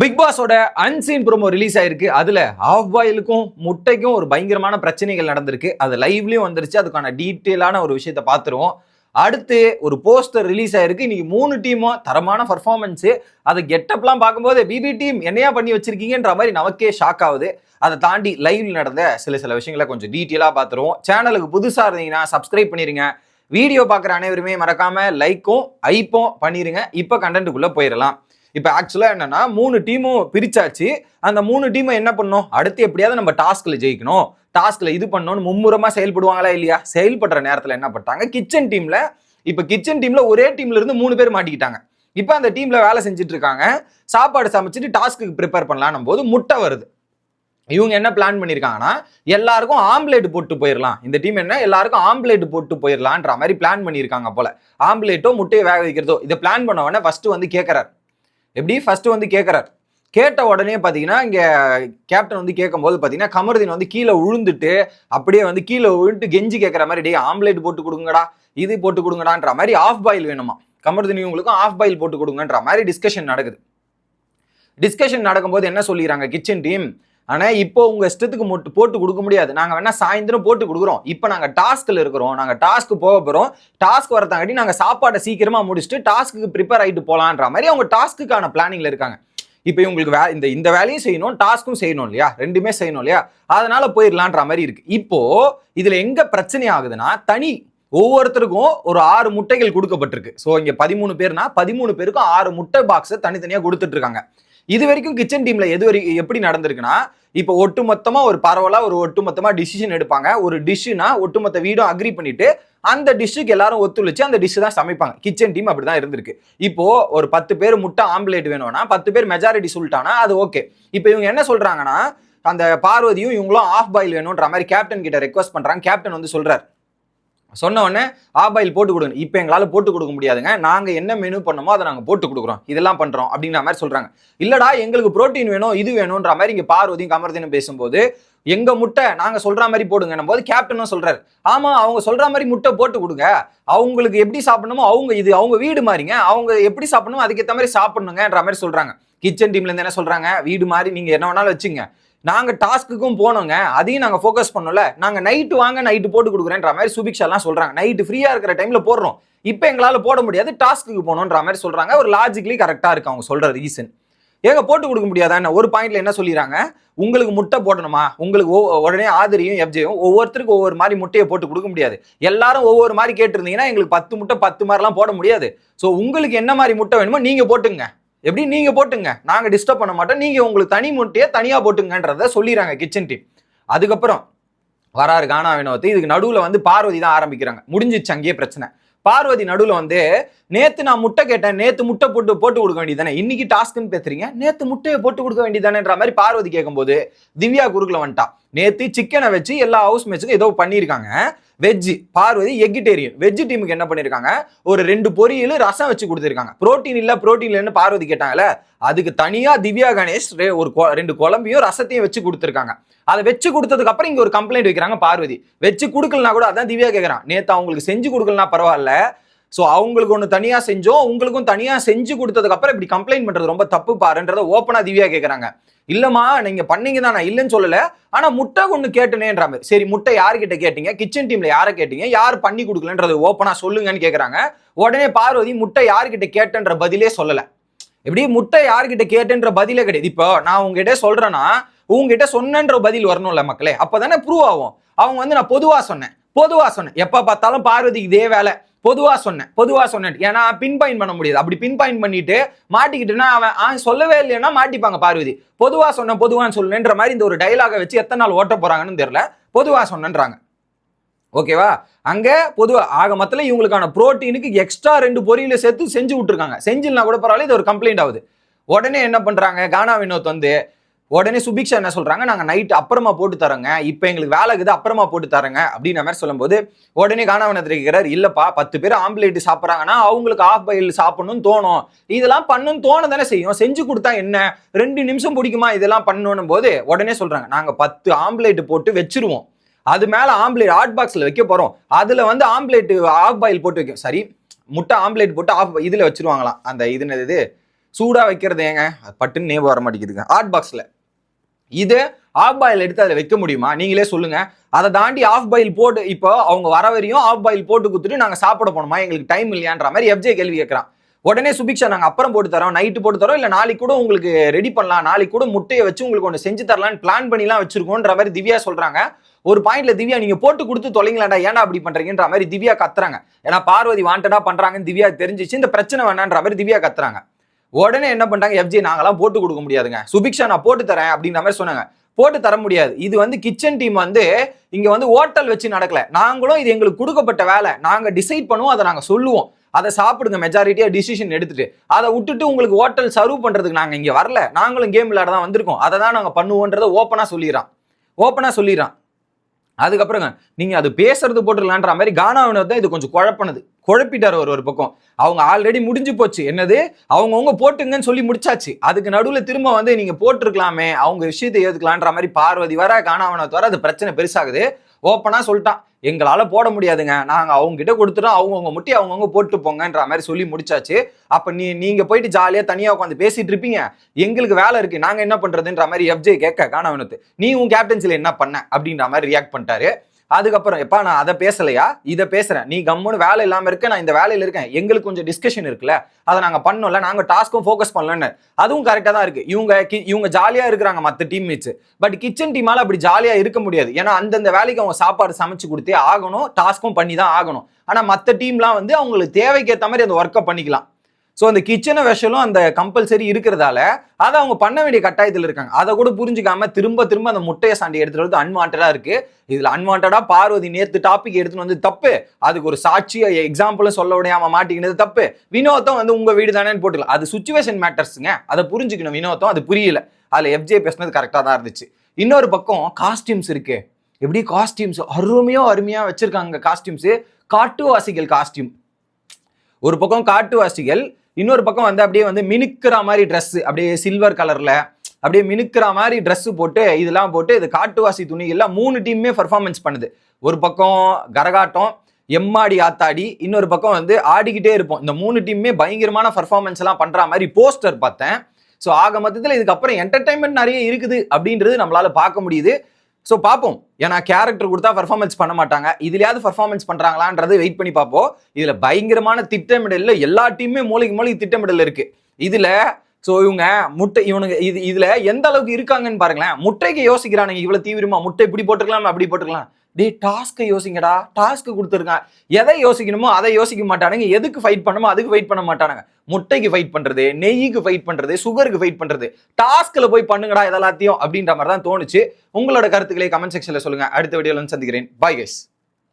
Big பாஸோட unseen promo release ஆயிருக்கு. அதுல ஆஃப் பாயிலுக்கும் முட்டைக்கும் ஒரு பயங்கரமான பிரச்சனைகள் நடந்திருக்கு. அது லைவ்லயும் வந்துருச்சு. அதுக்கான டீட்டெயிலான ஒரு விஷயத்த பார்த்துருவோம். அடுத்து ஒரு போஸ்டர் ரிலீஸ் ஆயிருக்கு. இன்னைக்கு மூணு டீமும் தரமான பர்ஃபார்மன்ஸ் அதை கெட்டப்லாம் பார்க்கும்போது பிபி டீம் என்னையா பண்ணி வச்சிருக்கீங்கன்ற மாதிரி நமக்கே ஷாக் ஆகுது. அதை தாண்டி லைவ்ல நடந்த சில சில விஷயங்களை கொஞ்சம் டீட்டெயிலாக பார்த்துருவோம். சேனலுக்கு புதுசாக இருந்தீங்கன்னா சப்ஸ்கிரைப் பண்ணிருங்க. வீடியோ பார்க்குற அனைவருமே மறக்காம லைக்கும் ஐப்பும் பண்ணிருங்க. இப்போ கண்டென்ட்டுக்குள்ளே போயிடலாம். இப்போ ஆக்சுவலாக என்னன்னா மூணு டீமும் பிரிச்சாச்சு. அந்த மூணு டீமும் என்ன பண்ணோம் அடுத்து எப்படியாவது நம்ம டாஸ்கில் ஜெயிக்கணும். டாஸ்கில் இது பண்ணோம்னு மும்முரமாக செயல்படுவாங்களா இல்லையா? செயல்படுற நேரத்தில் என்ன பண்ணிட்டாங்க? கிச்சன் டீமில் இப்போ கிச்சன் டீமில் ஒரே டீம்ல இருந்து மூணு பேர் மாட்டிக்கிட்டாங்க. இப்போ அந்த டீமில் வேலை செஞ்சுட்டு இருக்காங்க. சாப்பாடு சமைச்சிட்டு டாஸ்க்கு ப்ரிப்பேர் பண்ணலான்னும் போது முட்டை வருது. இவங்க என்ன பிளான் பண்ணியிருக்காங்கன்னா எல்லாருக்கும் ஆம்லேட் போட்டு போயிடலாம் இந்த டீம் என்ன? எல்லாருக்கும் ஆம்லேட் போட்டு போயிடலான்ற மாதிரி பிளான் பண்ணியிருக்காங்க போல. ஆம்லேட்டோ முட்டையை வேக வைக்கிறதோ இதை பிளான் பண்ண உடனே ஃபர்ஸ்ட் வந்து கேட்குறாரு எப்படி? ஃபஸ்ட்டு வந்து கேட்கறாரு கேட்ட உடனே பார்த்தீங்கன்னா இங்கே கேப்டன் வந்து கேட்கும்போது பார்த்தீங்கன்னா கமருதீன் வந்து கீழே உழுந்துட்டு அப்படியே வந்து கீழே விழுந்துட்டு கெஞ்சி கேட்குற மாதிரி டே ஆம்லேட் போட்டு கொடுங்கடா இது போட்டு கொடுங்கடான்ற மாதிரி ஆஃப் பாயில் வேணுமா? கமருதீன் இவங்களுக்கும் ஆஃப் பாயில் போட்டு கொடுங்கன்ற மாதிரி டிஸ்கஷன் நடக்குது. டிஸ்கஷன் நடக்கும்போது என்ன சொல்லிடுறாங்க கிச்சன் டீம் ஆனால் இப்போ உங்கள் இஷ்டத்துக்கு மொட்டு போட்டு கொடுக்க முடியாது. நாங்கள் வேணால் சாயந்தரம் போட்டு கொடுக்குறோம். இப்போ நாங்கள் டாஸ்கில் இருக்கிறோம். நாங்கள் டாஸ்க்கு போக போகிறோம் டாஸ்க் வரத்தாங்காட்டி நாங்கள் சாப்பாடை சீக்கிரமாக முடிச்சுட்டு டாஸ்க்கு ப்ரிப்பேர் ஆகிட்டு போகலான்ற மாதிரி அவங்க டாஸ்க்குக்கான பிளானிங்கில் இருக்காங்க. இப்போ இவங்களுக்கு வே இந்த இந்த வேலையும் செய்யணும் டாஸ்க்கும் செய்யணும் இல்லையா? ரெண்டுமே செய்யணும் இல்லையா? அதனால போயிடலான்ற மாதிரி இருக்கு. இப்போ இதுல எங்க பிரச்சனை ஆகுதுன்னா தனி ஒவ்வொருத்தருக்கும் ஒரு ஆறு முட்டைகள் கொடுக்கப்பட்டிருக்கு. ஸோ இங்கே பதிமூணு பேர்னா பதிமூணு பேருக்கும் ஆறு முட்டை பாக்ஸை தனித்தனியாக கொடுத்துட்ருக்காங்க இது வரைக்கும் கிச்சன் டீம்ல எது வரைக்கும் எப்படி நடந்திருக்குன்னா இப்போ ஒட்டுமொத்தமா ஒரு பரவலா ஒரு ஒட்டுமொத்தமா டிசிஷன் எடுப்பாங்க. ஒரு டிஷ்ஷுனா ஒட்டுமொத்த வீடும் அக்ரி பண்ணிட்டு அந்த டிஷ்ஷுக்கு எல்லாரும் ஒத்துழைச்சு அந்த டிஷ் தான் சமைப்பாங்க. கிச்சன் டீம் அப்படிதான் இருந்திருக்கு. இப்போ ஒரு பத்து பேர் முட்டை ஆம்லேட் வேணும்னா பத்து பேர் மெஜாரிட்டி சொல்லிட்டானா அது ஓகே இப்போ இவங்க என்ன சொல்றாங்கன்னா அந்த பார்வதியும் இவங்களும் ஆஃப் பாயில் வேணுன்ற மாதிரி கேப்டன் கிட்ட ரெக்வஸ்ட் பண்றாங்க. கேப்டன் வந்து சொல்றாரு சொன்ன உடனே போட்டு கொடுங்க. இப்போ எங்களால் போட்டு கொடுக்க முடியாதுங்க. நாங்கள் என்ன மெனு பண்ணமோ அதை நாங்கள் போட்டு கொடுக்குறோம். இதெல்லாம் பண்ணுறோம் அப்படிங்கிற மாதிரி சொல்கிறாங்க இல்லடா எங்களுக்கு புரோட்டீன் வேணும் இது வேணுன்ற மாதிரி இங்கே பார்வதியும் கமர்தினும் பேசும்போது எங்க முட்டை நாங்க சொல்ற மாதிரி போடுங்க. போது கேப்டனும் சொல்றாரு. ஆமா அவங்க சொல்ற மாதிரி முட்டை போட்டு கொடுங்க. அவங்களுக்கு எப்படி சாப்பிடணுமோ அவங்க இது அவங்க வீடு மாதிரிங்க அவங்க எப்படி சாப்பிடணுமோ அதுக்கேற்ற மாதிரி சாப்பிடணுங்கன்ற மாதிரி சொல்றாங்க. கிச்சன் டீம்ல இருந்து என்ன சொல்றாங்க? வீடு மாதிரி நீங்க என்ன வேணாலும் வச்சுங்க. நாங்கள் டாஸ்க்குக்கும் போனோங்க அதையும் நாங்கள் ஃபோக்கஸ் பண்ணோம்ல நாங்கள் நைட்டு வாங்க நைட்டு போட்டு கொடுக்குறேன்ற மாதிரி சுபிக்ஷாலாம் சொல்கிறாங்க நைட்டு ஃப்ரீயாக இருக்கிற டைமில் போடுறோம். இப்போ எங்களால் போட முடியாது டாஸ்க்குக்கு போகணுன்ற மாதிரி சொல்கிறாங்க ஒரு லாஜிக்கலி கரெக்டாக இருக்கு அவங்க சொல்கிற ரீசன் ஏங்க போட்டு கொடுக்க முடியாதா என்ன? ஒரு பாயிண்ட்ல என்ன சொல்லிடுறாங்க? உங்களுக்கு முட்டை போடணுமா? உங்களுக்கு உடனே ஆதிரியும் எஃப்ஜேயும் ஒவ்வொருத்தருக்கும் ஒவ்வொரு மாதிரி முட்டையை போட்டு கொடுக்க முடியாது. எல்லாரும் ஒவ்வொரு மாதிரி கேட்டிருந்தீங்கன்னா எங்களுக்கு பத்து முட்டை பத்து மாதிரிலாம் போட முடியாது. ஸோ உங்களுக்கு என்ன மாதிரி முட்டை வேணுமோ நீங்க போட்டுங்க எப்படி நீங்கள் போட்டுங்க. நாங்கள் டிஸ்டர்ப் பண்ண மாட்டோம். நீங்கள் உங்களுக்கு தனி முட்டையை தனியாக போட்டுங்கன்றத சொல்லிடுறாங்க கிச்சன் டீம் அதுக்கப்புறம் வராரு கானா வினோத்து. இதுக்கு நடுவில் வந்து பார்வதி தான் ஆரம்பிக்கிறாங்க. முடிஞ்சிச்சு அங்கேயே பிரச்சனை. பார்வதி நடுவில் வந்து நேற்று நான் முட்டை கேட்டேன். நேற்று முட்டை போட்டு போட்டு கொடுக்க வேண்டியதானே இன்னைக்கு டாஸ்க்குன்னு பேசுறீங்க. நேற்று முட்டையை போட்டு கொடுக்க வேண்டியதானேன்ற மாதிரி பார்வதி கேட்கும்போது திவ்யா குறுக்குல வந்துட்டா. நேற்று சிக்கனை வச்சு எல்லா ஹவுஸ் மேட்சுக்கும் ஏதோ பண்ணியிருக்காங்க. வெஜ் பார்வதி எக்கிட்டேரியன் வெஜ் டீமுக்கு என்ன பண்ணியிருக்காங்க ஒரு ரெண்டு பொரியல் ரசம் வச்சு கொடுத்துருக்காங்க. ப்ரோட்டீன் இல்ல ப்ரோட்டீன் இல்லைன்னு பார்வதி கேட்டாங்கல்ல அதுக்கு தனியா திவ்யா கணேஷ் ரெ- ஒரு கொ- ரெண்டு குழம்பையும் ரசத்தையும் வச்சு கொடுத்துருக்காங்க. அதை வச்சு கொடுத்ததுக்கு அப்புறம் இங்க ஒரு கம்ப்ளைண்ட் வைக்கிறாங்க பார்வதி. வச்சு கொடுக்கலனா கூட அதான் திவ்யா கேட்கறான் நேத்து அவங்களுக்கு செஞ்சு கொடுக்கலனா பரவாயில்ல ஸோ அவங்களுக்கு ஒன்று தனியாக செஞ்சோம் உங்களுக்கும் தனியாக செஞ்சு கொடுத்ததுக்கப்புறம் இப்படி கம்ப்ளைண்ட் பண்ணுறது ரொம்ப தப்பு பாருன்றதை ஓப்பனாக திவ்யா கேட்குறாங்க இல்லைம்மா நீங்கள் பண்ணீங்க தான் நான் இல்லைன்னு சொல்லலை ஆனால் முட்டை ஒன்று கேட்டுனேன்ற மாதிரி. சரி முட்டை யார்கிட்ட கேட்டீங்க? கிச்சன் டீமில் யாரை கேட்டீங்க? யார் பண்ணி கொடுக்கலன்றது ஓப்பனாக சொல்லுங்கன்னு கேட்குறாங்க உடனே பார்வதி முட்டை யார்கிட்ட கேட்டன்ற பதிலே சொல்லலை. எப்படி? முட்டை யார்கிட்ட கேட்டுன்ற பதிலே கிடையாது. இப்போ நான் உங்ககிட்ட சொல்கிறேன்னா உங்ககிட்ட சொன்னன்ற பதில் வரணும்ல மக்களே. அப்பதானே ப்ரூவ் ஆகும். அவங்க வந்து நான் பொதுவாக சொன்னேன். பொதுவாக சொன்னேன். எப்போ பார்த்தாலும் பார்வதிக்கு இதே வேலை. பொதுவாக சொன்னேன் பொதுவாக சொன்னேன். ஏன்னா பின் பாயிண்ட் பண்ண முடியாது. அப்படி பின் பாயிண்ட் பண்ணிட்டு மாட்டிக்கிட்டுனா அவன் சொல்லவே இல்லைன்னா மாட்டிப்பாங்க பார்வதி. பொதுவாக சொன்னேன் பொதுவான்னு சொல்லுன்ற மாதிரி இந்த ஒரு டைலாக வச்சு எத்தனை நாள் ஓட்ட போகிறாங்கன்னு தெரியல. பொதுவாக சொன்னேன்றாங்க. ஓகேவா அங்கே பொதுவாக ஆக மொத்தத்தில் இவங்களுக்கான புரோட்டீனுக்கு எக்ஸ்ட்ரா ரெண்டு பொரியல சேர்த்து செஞ்சு விட்டுருக்காங்க. செஞ்சில்னா கூட பரவாயில்ல இது ஒரு கம்ப்ளைண்ட் ஆகுது. உடனே என்ன பண்ணுறாங்க கானா வினோத் வந்து உடனே சுபிக்ஷா என்ன சொல்றாங்க? நாங்க நைட் அப்புறமா போட்டு தரோங்க. இப்போ எங்களுக்கு வேலை இருக்குது அப்புறமா போட்டு தரோங்க அப்படின்ற மாதிரி சொல்லும்போது உடனே கானா வினோத் இல்லப்பா பத்து பேர் ஆம்லேட் சாப்பிட்றாங்கன்னா அவங்களுக்கு ஆஃப் பயில் சாப்பிடணும்னு தோணும். இதெல்லாம் பண்ணணும்னு தோண தானே செய்யும். செஞ்சு கொடுத்தா என்ன? ரெண்டு நிமிஷம் பிடிக்குமா இதெல்லாம் பண்ணணும் போது உடனே சொல்றாங்க நாங்க பத்து ஆம்லேட் போட்டு வச்சிருவோம். அது மேல ஆம்லேட் ஹாட் பாக்ஸ்ல வைக்க போறோம். அதுல வந்து ஆம்லேட் ஆஃப் பாயில் போட்டு வைக்கும் சரி முட்டை ஆம்லேட் போட்டு ஆஃப் இதுல வச்சிருவாங்களாம். அந்த இது இது? சூடாக வைக்கிறது ஏங்க? பட்டுன்னு நேம் வர மாட்டேங்குதுங்க ஹாட் பாக்ஸில் இது ஆஃப் பாயில் எடுத்து அதில் வைக்க முடியுமா? நீங்களே சொல்லுங்க. அதை தாண்டி ஆஃப் பாயில் போட்டு இப்போ அவங்க வர வரையும் ஆஃப் பாயில் போட்டு கொடுத்துட்டு நாங்கள் சாப்பிட போகணுமா எங்களுக்கு டைம் இல்லையான்ற மாதிரி எஃப்ஜே கேள்வி கேட்குறான். உடனே சுபிக்ஷா நாங்கள் அப்புறம் போட்டு தரோம். நைட்டு போட்டு தரோம். இல்லை நாளைக்கு கூட உங்களுக்கு ரெடி பண்ணலாம். நாளைக்கு கூட முட்டையை வச்சு உங்களுக்கு ஒன்று செஞ்சு தரலாம்னு பிளான் பண்ணிலாம் வச்சிருக்கோன்ற மாதிரி திவ்யா சொல்கிறாங்க ஒரு பாயிண்ட்ல திவ்யா நீங்க போட்டு கொடுத்து தொலைங்களாடா ஏன்டா அப்படி பண்றீங்கன்ற மாதிரி திவ்யா கத்துறாங்க. ஏன்னா பார்வதி வாண்டடா பண்றாங்கன்னு திவ்யா தெரிஞ்சிச்சு. இந்த பிரச்சனை வேணான்ற மாதிரி திவ்யா கத்துறாங்க. உடனே என்ன பண்ணிட்டாங்க? எஃப்ஜி நாங்களாம் போட்டு கொடுக்க முடியாதுங்க. சுபிக்ஷா நான் போட்டு தரேன் அப்படின்ற மாதிரி சொன்னாங்க. போட்டு தர முடியாது. இது வந்து கிச்சன் டீம் வந்து இங்க வந்து ஹோட்டல் வச்சு நடக்கல. நாங்களும் இது எங்களுக்கு கொடுக்கப்பட்ட வேலை. நாங்க டிசைட் பண்ணுவோம் அதை நாங்க சொல்லுவோம். அதை சாப்பிடுங்க மெஜாரிட்டியா டிசிஷன் எடுத்துட்டு. அதை விட்டுட்டு உங்களுக்கு ஹோட்டல் சர்வ் பண்றதுக்கு நாங்க இங்க வரல. நாங்களும் கேம் விளையாட தான் வந்திருக்கோம். அதை தான் நாங்க பண்ணுவோன்றதை ஓப்பனா சொல்லிடுறான். ஓப்பனா சொல்லிடுறான். அதுக்கப்புறங்க நீங்க அது பேசுறது போட்டுடலான்ற மாதிரி கானாவினர் தான் இது கொஞ்சம் குழப்பினது. குழப்பிட்டார் ஒரு ஒரு பக்கம். அவங்க ஆல்ரெடி முடிஞ்சு போச்சு. என்னது? அவங்கவுங்க போட்டுங்கன்னு சொல்லி முடிச்சாச்சு. அதுக்கு நடுவில் திரும்ப வந்து நீங்க போட்டிருக்கலாமே அவங்க விஷயத்தை ஏற்றுக்கலான்ற மாதிரி பார்வதி வர காணாமனை வர அது பிரச்சனை பெருசாகுது. ஓப்பனாக சொல்லிட்டான். எங்களால் போட முடியாதுங்க. நாங்கள் அவங்ககிட்ட கொடுத்துட்டோம். அவங்கவுங்க முட்டி அவங்கவுங்க போட்டு போங்கன்ற மாதிரி சொல்லி முடிச்சாச்சு. அப்போ நீ நீங்கள் போயிட்டு ஜாலியாக தனியாக உட்காந்து பேசிட்டு இருப்பீங்க. எங்களுக்கு வேலை இருக்குது நாங்கள் என்ன பண்ணுறதுன்ற மாதிரி எஃப்ஜே கேட்க காணவனத்து நீ உன் கேப்டன்சியில் என்ன பண்ண? அப்படின்ற மாதிரி ரியாக்ட் பண்ணிட்டாரு. அதுக்கப்புறம் எப்பா நான் அதை பேசலையா? இதை பேசுறேன். நீ கம்முன்னு வேலை இல்லாம இருக்க நான் இந்த வேலையில இருக்கேன். எங்களுக்கு கொஞ்சம் டிஸ்கஷன் இருக்குல்ல? அதை நாங்க பண்ணோம்ல நாங்க டாஸ்க்கும் ஃபோக்கஸ் பண்ணலன்னு. அதுவும் கரெக்டா தான் இருக்கு. இவங்க இவங்க ஜாலியா இருக்கிறாங்க மற்ற டீம்மேட்ஸ் பட் கிச்சன் டீமால அப்படி ஜாலியா இருக்க முடியாது. ஏன்னா அந்தந்த வேலைக்கு அவங்க சாப்பாடு சமைச்சு கொடுத்தே ஆகணும் டாஸ்க்கும் பண்ணி தான் ஆகணும். ஆனா மற்ற டீம்லாம் வந்து அவங்களுக்கு தேவைக்கேற்ற மாதிரி அந்த ஒர்க்கை பண்ணிக்கலாம். ஸோ அந்த கிச்சனை விஷலும் அந்த கம்பல்சரி இருக்கிறதால அதை அவங்க பண்ண வேண்டிய கட்டாயத்தில் இருக்காங்க. அதை கூட புரிஞ்சுக்காம திரும்ப திரும்ப அந்த முட்டையை சாண்டி எடுத்துட்டு வந்து அன்வான்டா இருக்கு. இதில் அன்வான்டா பார்வதி நேற்று டாபிக் எடுத்துன்னு வந்து தப்பு. அதுக்கு ஒரு சாட்சியை எக்ஸாம்பிளும் சொல்ல விடாம மாட்டிக்கினது தப்பு. வினோதம் வந்து உங்கள் வீடு தானேன்னு போட்டுக்கலாம். அது சுச்சுவேஷன் மேட்டர்ஸுங்க அதை புரிஞ்சுக்கணும் வினோதம் அது புரியல. அதில் எஃப்ஜே பேசுனது கரெக்டாக தான் இருந்துச்சு. இன்னொரு பக்கம் காஸ்டியூம்ஸ் இருக்கு. எப்படி காஸ்டியூம்ஸ் அருமையோ அருமையாக வச்சுருக்காங்க காஸ்டியூம்ஸு காட்டுவாசிகள் காஸ்டியூம் ஒரு பக்கம் காட்டுவாசிகள் இன்னொரு பக்கம் வந்து அப்படியே வந்து மினுக்கிற மாதிரி ட்ரெஸ் அப்படியே சில்வர் கலர்ல அப்படியே மினுக்கிற மாதிரி ட்ரெஸ் போட்டு இதெல்லாம் போட்டு இது காட்டுவாசி துணி எல்லாம் மூணு டீமுமே பர்ஃபார்மன்ஸ் பண்ணுது. ஒரு பக்கம் கரகாட்டம் எம்மாடி ஆத்தாடி இன்னொரு பக்கம் வந்து ஆடிக்கிட்டே இருப்போம். இந்த மூணு டீமுமே பயங்கரமான பர்ஃபார்மன்ஸ் எல்லாம் பண்ற மாதிரி போஸ்டர் பார்த்தேன். ஸோ ஆக மொத்தத்தில் இதுக்கப்புறம் என்டர்டைன்மெண்ட் நிறைய இருக்குது அப்படின்றது நம்மளால பார்க்க முடியுது. ஸோ பார்ப்போம் ஏன்னா கேரக்டர் கொடுத்தா பர்ஃபார்மன்ஸ் பண்ண மாட்டாங்க. இதுலயாவது பர்ஃபார்மன்ஸ் பண்றாங்களான்றது வெயிட் பண்ணி பார்ப்போம் இதுல பயங்கரமான திட்டமிடல்ல எல்லா டீமுமே மூளைக்கு மூளைக்கு திட்டமிடல் இருக்கு. இதுல ஸோ இவங்க முட்டை இவனுங்க இது இதுல எந்த அளவுக்கு இருக்காங்கன்னு பாருங்களேன். முட்டைக்கு யோசிக்கிறானுங்க. இவ்வளவு தீவிரமா முட்டை இப்படி போட்டுக்கலாம் அப்படி போட்டுக்கலாம் டே டாஸ்க்கை யோசிங்கடா. டாஸ்க்கு கொடுத்துருக்கான். எதை யோசிக்கணுமோ அதை யோசிக்க மாட்டானுங்க. எதுக்கு ஃபைட் பண்ணுமோ அதுக்கு ஃபைட் பண்ண மாட்டானுங்க. முட்டைக்கு ஃபைட் பண்ணுறது நெய்க்கு ஃபைட் பண்ணுறது சுகருக்கு ஃபைட் பண்ணுறது டாஸ்க்கில் போய் பண்ணுங்கடா இதெல்லாத்தையும் அப்படின்ற மாதிரி தான் தோணுச்சு. உங்களோட கருத்துக்களை கமெண்ட் செக்ஷனில் சொல்லுங்க. அடுத்த வீடியோவில் வந்து சந்திக்கிறேன். Bye guys